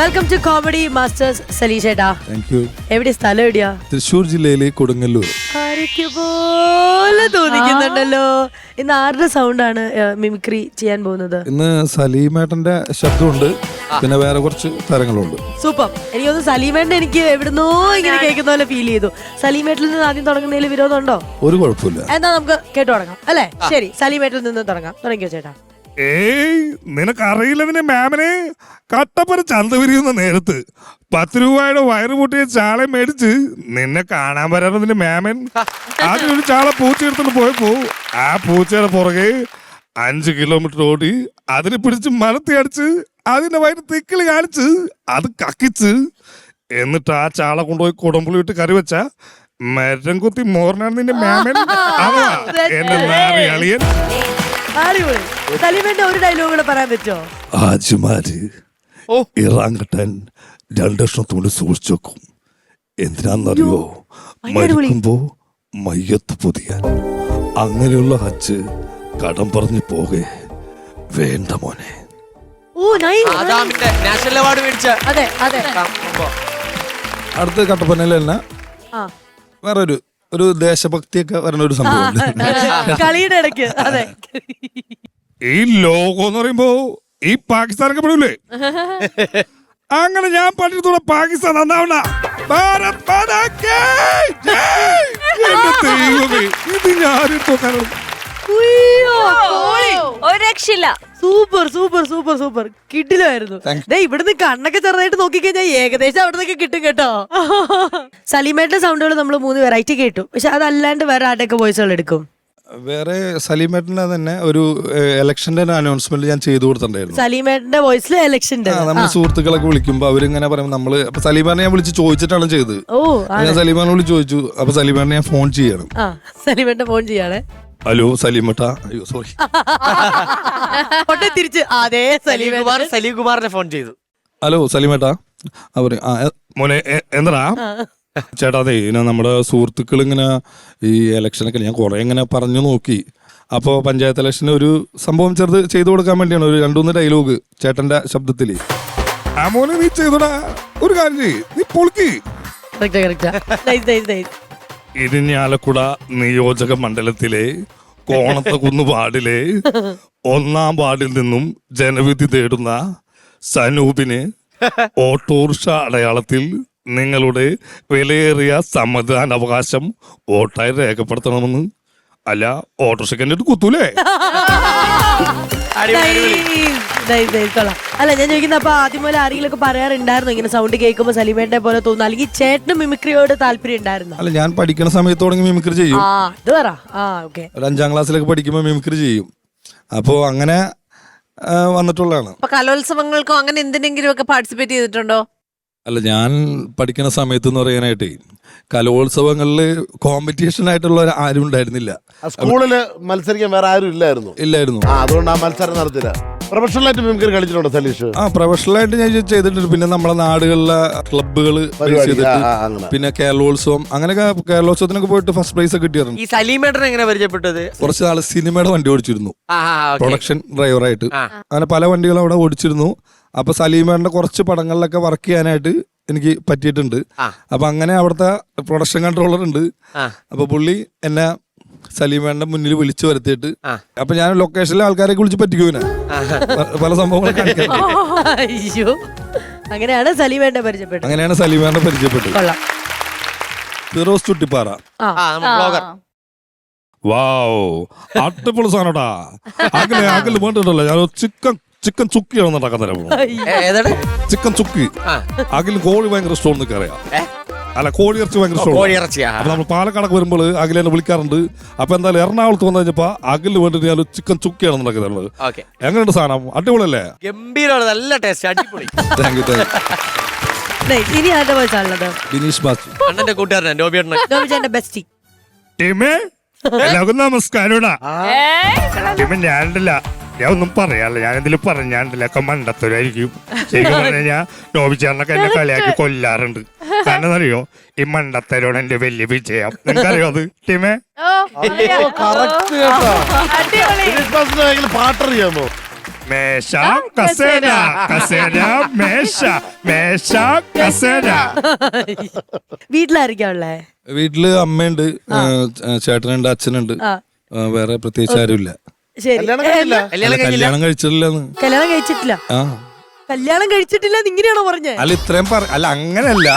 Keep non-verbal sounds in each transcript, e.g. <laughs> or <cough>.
Welcome to comedy masters സലീഷേട്ടാ thank you എവിടെ സ്ഥലം എവിടെയാ? തൃശ്ശൂർ ജില്ലയിലെ കൊടുങ്ങല്ലൂർ. ആരൊക്കെ പോലെ തോന്നിക്കുന്നുണ്ടല്ലോ. ഇന്ന് ആരുടെ സൗണ്ടാണ് മിമിക്രി ചെയ്യാൻ പോകുന്നത്? ഇന്ന് സലീമേട്ടന്റെ ശബ്ദമുണ്ട്. പിന്നെ വേറെ കുറച്ച് താരങ്ങളുണ്ട്. സൂപ്പർ എനിക്കൊന്ന് സലീമേട്ടൻ എനിക്ക് എവിടുന്നോ ഇങ്ങനെ കേൾക്കുന്ന പോലെ ഫീൽ ചെയ്തു. സലീമേട്ടിൽ നിന്ന് ആദ്യം തുടങ്ങുന്നതിൽ വിരോധമുണ്ടോ? ഒരു കുഴപ്പമില്ല. എന്നാ നമുക്ക് കേട്ടു തുടങ്ങാം അല്ലേ? ശരി സലീമേട്ടിൽ നിന്ന് തുടങ്ങാം. തുടങ്ങിയോ ചേട്ടാ. ഏയ് നിനക്ക് അറിയില്ല നിന്റെ മാമനെ? കട്ടപ്പന ചന്ത വിരിയുന്ന നേരത്ത് പത്ത് രൂപയുടെ വയറ് പൊട്ടിയ ചാളെ മേടിച്ച് നിന്നെ കാണാൻ വരാറ് നിന്റെ മാമൻ. <laughs> ഒരു ചാള പൂച്ച എടുത്തോണ്ട് പോയപ്പോ ആ പൂച്ചയുടെ പുറകെ അഞ്ച് കിലോമീറ്റർ ഓടി അതിനെ പിടിച്ച് മലത്തി അടിച്ച് അതിന്റെ വയറ് തിക്കിളി കാണിച്ച് അത് കക്കിച്ച് എന്നിട്ട് ആ ചാള കൊണ്ടുപോയി കുടമ്പുളി ഇട്ട് കറി വെച്ച മരം കുത്തി മോറിനാണ് നിന്റെ മാമൻ. <laughs> എന്റെ നാറി അളിയൻ. അടിപൊളി. സലീമേട്ടൻ ഒരു ഡയലോഗ് കൂടെ പറയാൻ പറ്റുമോ ആജിമാര് ഇറാങ്കട്ടാൻ രണ്ടക്ഷണത്തോട് സൂക്ഷിച്ചു വെക്കും. എന്തിനാന്നറിയോ. മരിക്കുമ്പോ മയ്യത്ത് പൊതിയാൻ. അങ്ങനെയുള്ള ഹജ്ജ് കടം പറഞ്ഞു പോകെ. വേണ്ട മോനെ. ഓ നൈസ്. ആദാമിന്റെ നാഷണൽ അവാർഡ് മേടിച്ച. അതെ അതെ. അടുത്ത കട്ടപ്പനയിൽ തന്നെ ആ. വേറെ ഒരു ഒരു ദേശഭക്തിയൊക്കെ വരുന്ന ഒരു സംഭവം കളിയുടെ ഇടയ്ക്ക്. അതെ. ഈ ലോകം എന്ന് പറയുമ്പോ ഈ പാകിസ്ഥാനൊക്കെ പെടൂലേ? <laughs> അങ്ങനെ ഞാൻ പണ്ടിടത്തോടെ പാകിസ്ഥാൻ നന്നാവണ ഭാരത് മാതാ കീ ജയ്! എന്റെ <laughs> ദൈവമേ, ഇത് ഞാനിട്ടോ കാരണം ഒരു രക്ഷയില്ല. Super super super super. കിട്ടില്ലായിരുന്നു ദേ ഇവിടുന്ന് കണ്ണൊക്കെ ചെറുതായിട്ട് നോക്കിക്കഴിഞ്ഞാൽ ഏകദേശം അവിടെ നിന്നൊക്കെ കിട്ടും. കേട്ടോ <laughs> സലീമേട്ടിന്റെ സൗണ്ടുകൾ നമ്മൾ മൂന്ന് വെറൈറ്റി കേട്ടു. പക്ഷെ അതല്ലാണ്ട് വേറെ ആരുടെയൊക്കെ വോയിസുകൾ എടുക്കും? വേറെ സലീമേട്ടിന്റെ തന്നെ ഒരു ഇലക്ഷന്റെ അനൗൺസ്മെന്റ് ഞാൻ ചെയ്തു കൊടുത്തിട്ടുണ്ടായിരുന്നു. സലീമേട്ടന്റെ വോയിസിൽ നമ്മുടെ സുഹൃത്തുക്കളൊക്കെ വിളിക്കുമ്പോ അവരിങ്ങനെ പറയുമ്പോൾ നമ്മൾ അപ്പൊ സലീമാനെ ഞാൻ വിളിച്ച് ചോദിച്ചിട്ടാണ് ചെയ്തത്. ആ- ഞാൻ സലീമാനെ വിളിച്ച് ചോദിച്ചു അപ്പൊ സലീമാനെ ഞാൻ ഫോൺ ചെയ്യണം. ആ സലീമേട്ടൻ ഫോൺ ചെയ്യാണ്. ഹലോ സലീമട്ട. അയ്യോ സോറി തിരിച്ച് അതേ സലീം സലീമേട്ടൻ. കുമാർ സലീം കുമാറിനെ ഫോൺ ചെയ്തു. ഹലോ സലീമേട്ടാ. അവർ മോനെ എ- എന്താടാ? ചേട്ടാ അതെ ഇങ്ങനെ നമ്മുടെ സുഹൃത്തുക്കൾ ഇങ്ങനെ ഈ ഇലക്ഷനൊക്കെ ഞാൻ കുറെ ഇങ്ങനെ പറഞ്ഞു നോക്കി. അപ്പോൾ പഞ്ചായത്ത് ഇലക്ഷന് ഒരു സംഭവം ചെറുത് ചെയ്തു കൊടുക്കാൻ വേണ്ടിയാണ് ഒരു രണ്ടുമൂന്ന് ഡയലോഗ് ചേട്ടന്റെ ശബ്ദത്തിൽ നീ ചെയ്തോടാ. ഒരു കാര്യം ചെയ്യ്. നീ പൊളിക്ക്. കറക്റ്റാ കറക്റ്റാ നൈസ് നൈസ് നൈസ് ഇരിഞ്ഞാലക്കുട നിയോജക മണ്ഡലത്തിലെ കോണത്തകുന്ന് വാർഡിലെ ഒന്നാം വാർഡിൽ നിന്നും ജനവിധി തേടുന്ന സനൂപിന് <laughs> ഓട്ടോറിക്ഷ അടയാളത്തിൽ നിങ്ങളുടെ വിലയേറിയ സമ്മതിദാനാവകാശം വോട്ടായി രേഖപ്പെടുത്തണമെന്ന്. അല്ല ഓട്ടോ സെക്കൻഡ് കുത്തൂലേ Nice, nice, കൊള്ളാം. അല്ല ഞാൻ ചോദിക്കുന്ന അപ്പൊ ആദ്യം പോലെ ആരെങ്കിലും ഒക്കെ പറയാറുണ്ടായിരുന്നു? ഇങ്ങനെ സൗണ്ട് കേൾക്കുമ്പോ സലീമേന്റെ പോലെ തോന്നുന്നു. അല്ലെങ്കിൽ ചേട്ടന് മിമിക്രിയോട് താല്പര്യം ഉണ്ടായിരുന്നു? അല്ല ഞാൻ പഠിക്കുന്ന സമയത്ത് തുടങ്ങി മിമിക്രി ചെയ്യും. ആ ഇത് പറ. ആ ഓക്കെ ഒരു അഞ്ചാം ക്ലാസ്സിലൊക്കെ പഠിക്കുമ്പോൾ മിമിക്രി ചെയ്യും. അപ്പോൾ അങ്ങനെ ആ, വന്നിട്ടുള്ളതാണ്. അപ്പൊ കലോത്സവങ്ങൾക്കോ അങ്ങനെ എന്തിനെങ്കിലും ഒക്കെ പാർട്ടിസിപ്പേറ്റ് ചെയ്തിട്ടുണ്ടോ? അല്ല ഞാൻ പഠിക്കുന്ന സമയത്ത് എന്ന് പറയാനായിട്ടേ കലോത്സവങ്ങളിൽ കോമ്പറ്റീഷൻ ആയിട്ടുള്ള ആരും ഉണ്ടായിരുന്നില്ല. സ്കൂളിൽ സ്കൂളിൽ മത്സരിക്കാൻ വേറെ ആരും ഇല്ലായിരുന്നു. ഇല്ലായിരുന്നു. ആ അതുകൊണ്ട് ആ മത്സരം നടത്തില്ല. പ്രൊഫഷണൽ ആയിട്ട് മിമിക്രി കളിച്ചിട്ടുണ്ടോ സലീഷ്? ആ പ്രൊഫഷണൽ ആയിട്ട് ഞാൻ ചെയ്തിട്ടുണ്ട്. പിന്നെ നമ്മളെ നാടുകളിലെ ക്ലബ്ബുകൾ. പിന്നെ കേരളോത്സവം അങ്ങനെയൊക്കെ കേരളോത്സവത്തിനൊക്കെ പോയിട്ട് ഫസ്റ്റ് പ്രൈസ് ഒക്കെ കിട്ടിയായിരുന്നു. ഈ എങ്ങനെ പരിചയപ്പെട്ടത്? കുറച്ച് നാൾ സിനിമയുടെ വണ്ടി ഓടിച്ചിരുന്നു. ആ ആ, ഓക്കേ. പ്രൊഡക്ഷൻ ഡ്രൈവറായിട്ട്. അങ്ങനെ പല വണ്ടികളും അവിടെ ഓടിച്ചിരുന്നു. അപ്പൊ സലീമേറിന്റെ കുറച്ച് പടങ്ങളിലൊക്കെ വർക്ക് ചെയ്യാനായിട്ട് എനിക്ക് പറ്റിയിട്ടുണ്ട്. അപ്പൊ അങ്ങനെ അവിടുത്തെ പ്രൊഡക്ഷൻ കൺട്രോളർ ഉണ്ട്. അപ്പൊ പുള്ളി എന്നെ സലീമേറിന്റെ മുന്നിൽ വിളിച്ചു വരുത്തിയിട്ട്. അപ്പൊ ഞാൻ ലൊക്കേഷനിലെ ആൾക്കാരെയൊക്കെ വിളിച്ച് പറ്റിക്കൂന പല സംഭവങ്ങളും കാണിക്കാൻ അയ്യോ. അങ്ങനെയാണ് സലീമേട്ടെ പരിചയപ്പെട്ടത്. അങ്ങനെയാണ് സലീമേറിനെ പരിചയപ്പെട്ടത്. ഫിറോസ് ചുട്ടിപ്പാറ. ആ. നമ്മൾ ബ്ലോഗർ. വാവ്. അട്ടപ്പൊളി സാധനോടാ അകലെ അകൽ വേണ്ടിട്ടല്ലോ ഞാൻ ചിക്കൻ ചിക്കൻ ചുക്കിയാണ് നടക്കാൻ തരാം ഏതാണ്? ചിക്കൻ ചുക്കി. അഖിൽ അകൽ കോഴി ഭയങ്കര ഇഷ്ടം എന്നൊക്കെ അറിയാം? അല്ല കോഴി ഇറച്ചി ഭയങ്കര ഇഷ്ടമാണ്. അപ്പൊ നമ്മൾ പാലക്കാടൊക്കെ വരുമ്പോൾ അഖിലെ വിളിക്കാറുണ്ട്. അപ്പൊ എന്തായാലും എറണാകുളത്ത് വന്നു കഴിഞ്ഞപ്പോ അഖിലിന് വേണ്ടിട്ട് ഞാൻ ചിക്കൻ ചുക്കിയാണ് നടക്കുന്നത്. എങ്ങനെയുണ്ട് സാധനം? അടിപൊളിയല്ലേ? ഗംഭീരമാണ്. നല്ല ടേസ്റ്റ്. അടിപൊളി. Thank you thank. ഇനി ആരുടെ ബിനീഷ് അണ്ണന്റെ കൂട്ടുകാരൻ ബെസ്റ്റി ടീമേ എല്ലാവർക്കും ഞാൻ ഒന്നും പറയാനില്ല. ഞാൻ എന്തെങ്കിലും പറഞ്ഞാണ്ടല്ല ഒക്കെ മണ്ടത്തരായിരിക്കും ശരിക്കും പറഞ്ഞു കഴിഞ്ഞാൽ നോബിച്ചാറിനൊക്കെ എന്നെ കളിയാക്കി കൊല്ലാറുണ്ട്. കാരണം അറിയോ ഈ മണ്ടത്തരോട് എന്റെ വലിയ വിജയം. നിനക്കറിയോ അത് ടീമേ? പാട്ടറിയാമോ? മേശ കസേര കസേര. മേശ മേശ കസേര. വീട്ടിലായിരിക്കാം ഉള്ളേ വീട്ടിൽ അമ്മയുണ്ട് ചേട്ടനുണ്ട് അച്ഛനുണ്ട്. വേറെ പ്രത്യേകിച്ച് ആരുമില്ല. ശരി. കല്യാണം കഴിഞ്ഞില്ല? കല്യാണം കഴിച്ചിട്ടില്ലെന്ന്. കല്യാണം കഴിച്ചിട്ടില്ല. ആ. കല്യാണം കഴിച്ചിട്ടില്ല ഇങ്ങനെയാണോ പറഞ്ഞത് അല്ല ഇത്രയും പറ അല്ല അങ്ങനല്ല.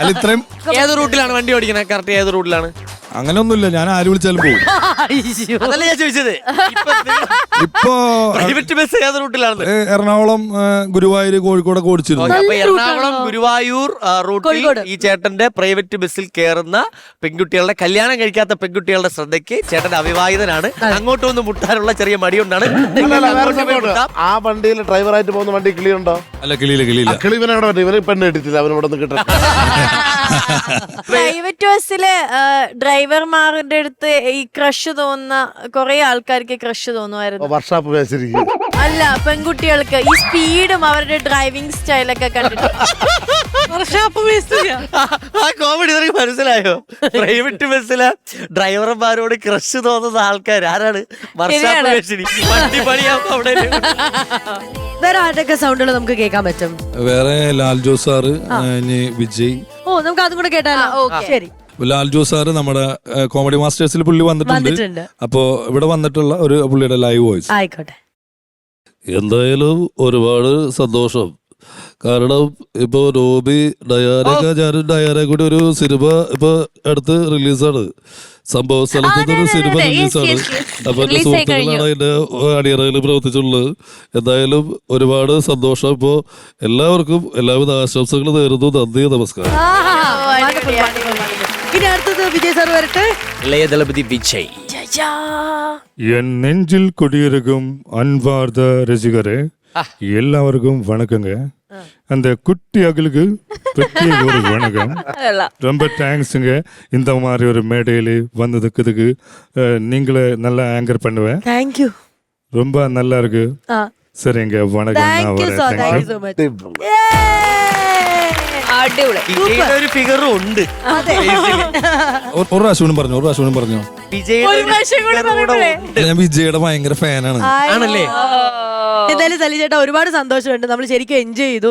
അല്ല ഇത്രയും ഏത് റൂട്ടിലാണ് വണ്ടി ഓടിക്കണേ? കറക്റ്റ് ഏത് റൂട്ടിലാണ്? അങ്ങനെയൊന്നുമില്ല ഞാൻ ആര് വിളിച്ചാലും പോകും അതല്ല ഞാൻ ചോദിച്ചത്? ഇപ്പൊ പ്രൈവറ്റ് ബസ് ഏത് റൂട്ടിലാണ് ഏ, എറണാകുളം ഏ, ഗുരുവായൂര് കോഴിക്കോടൊക്കെ ഓടിച്ചിരുന്നു. അപ്പൊ എറണാകുളം ഗുരുവായൂർ ആ, റൂട്ടിൽ കോഴിക്കോട്. ഈ ചേട്ടന്റെ പ്രൈവറ്റ് ബസ്സിൽ കയറുന്ന പെൺകുട്ടികളുടെ കല്യാണം കഴിക്കാത്ത പെൺകുട്ടികളുടെ ശ്രദ്ധയ്ക്ക് ചേട്ടൻ അവിവാഹിതനാണ്. അങ്ങോട്ട് ഒന്ന് മുട്ടാനുള്ള ചെറിയ മടിയുണ്ടാണ്. അല്ല, അല്ല, വേറെ അങ്ങോട്ട് പോയി സംഭവമുണ്ട്. മുട്ടാം. ആ വണ്ടിയിൽ ഡ്രൈവറായിട്ട് പോകുന്ന വണ്ടി കിളിയുണ്ടോ? അല്ല കിളിയില്ല കിളിയില്ല. പറ്റും പെണ്ണ് കിട്ടിയില്ല അവനോടൊന്ന് കിട്ടട്ടെ പ്രൈവറ്റ് ബസ്സിൽ ഡ്രൈവർമാരുടെ അടുത്ത് ഈ ക്രഷ് തോന്നുന്ന കുറെ ആൾക്കാർക്ക് ക്രഷ് തോന്നുമായിരുന്നു. വർഷാപ്പ് അല്ല പെൺകുട്ടികൾക്ക് ഈ സ്പീഡും അവരുടെ ഡ്രൈവിംഗ് സ്റ്റൈലൊക്കെ കണ്ടിട്ട്. ആ കോമഡി നിനക്ക് മനസ്സിലായോ? പ്രൈവറ്റ് ബസ്സിലെ ഡ്രൈവർമാരോട് ക്രഷ് തോന്നുന്ന ആൾക്കാർ ആരാണ് വർഷാപ്പ് ശരിയാണ്. വണ്ടി അവിടെ വേറെ ആരുടെയൊക്കെ സൗണ്ടുകൾ നമുക്ക് കേൾക്കാൻ പറ്റും? വേറെ ലാൽ ജോസ് സാറ് വിജയ് ഓ നമുക്ക് അതും കൂടെ കേട്ടാലോ? ഓക്കേ. ശരി. ലാൽ ജോസ് സാറ് നമ്മുടെ കോമഡി മാസ്റ്റേഴ്സിൽ പുള്ളി വന്നിട്ടുണ്ട്. വന്നിട്ടുണ്ട്. അപ്പോ ഇവിടെ വന്നിട്ടുള്ള ഒരു പുള്ളിയുടെ ലൈവ് വോയിസ് ആയിക്കോട്ടെ. എന്തായാലും ഒരുപാട് സന്തോഷം. കാരണം ഇപ്പൊ നോബി ഡയാനൊക്കെ ഞാനും ഡയാനയും കൂടി ഒരു സിനിമ ഇപ്പൊ അടുത്ത് റിലീസാണ്. സംഭവ സ്ഥലത്ത് ഒരു സിനിമ റിലീസാണ്. അപ്പൊ എന്റെ സുഹൃത്തുക്കളാണ് എന്റെ അണിയറയിൽ പ്രവർത്തിച്ചുള്ളത് എന്തായാലും ഒരുപാട് സന്തോഷം. ഇപ്പോ എല്ലാവർക്കും എല്ലാവിധ ആശംസകൾ നേരുന്നു. നന്ദി നമസ്കാരം. ഇനി അടുത്തത് വിജയ് സാർ വരട്ടെ. ഇളയദളപതി വിജയ്. എൻ നെഞ്ചിൽ കൊടിയിറകും അൻപാർത രസികരെ. எல்லாருக்கும் வணக்கங்க அந்த குட்டி அகலுக்கு பிரத்யேக ஒரு வணக்கம் ரொம்ப தேங்க்ஸுங்க இந்த மாதிரி ஒரு மேடையில் வந்ததுக்கு அஹ், நீங்களே நல்லா ஆங்கர் பண்ணுவேன் താങ്ക് യു ரொம்ப நல்லா இருக்கு ആ சரிங்க வணக்கம் நான் താങ്ക് യു வரேன் so Thank thank you. You so much അടിപൊളി വിജയുടെ ഒരു ഫിഗറും ഉണ്ട് ഒരു ഒരു പ്രാവശ്യം കൂടി പറഞ്ഞു ഒരു പ്രാവശ്യം കൂടി പറഞ്ഞു വിജയുടെ ഒരു പ്രാവശ്യം കൂടി figure കൂടെ പറഞ്ഞൂടെ? ഉണ്ട്. ഞാൻ വിജയുടെ ഭയങ്കര ഫാനാണ് ആണല്ലേ എന്തായാലും സലി ചേട്ടാ ഒരുപാട് സന്തോഷമുണ്ട്. നമ്മൾ ശരിക്കും എൻജോയ് ചെയ്തു.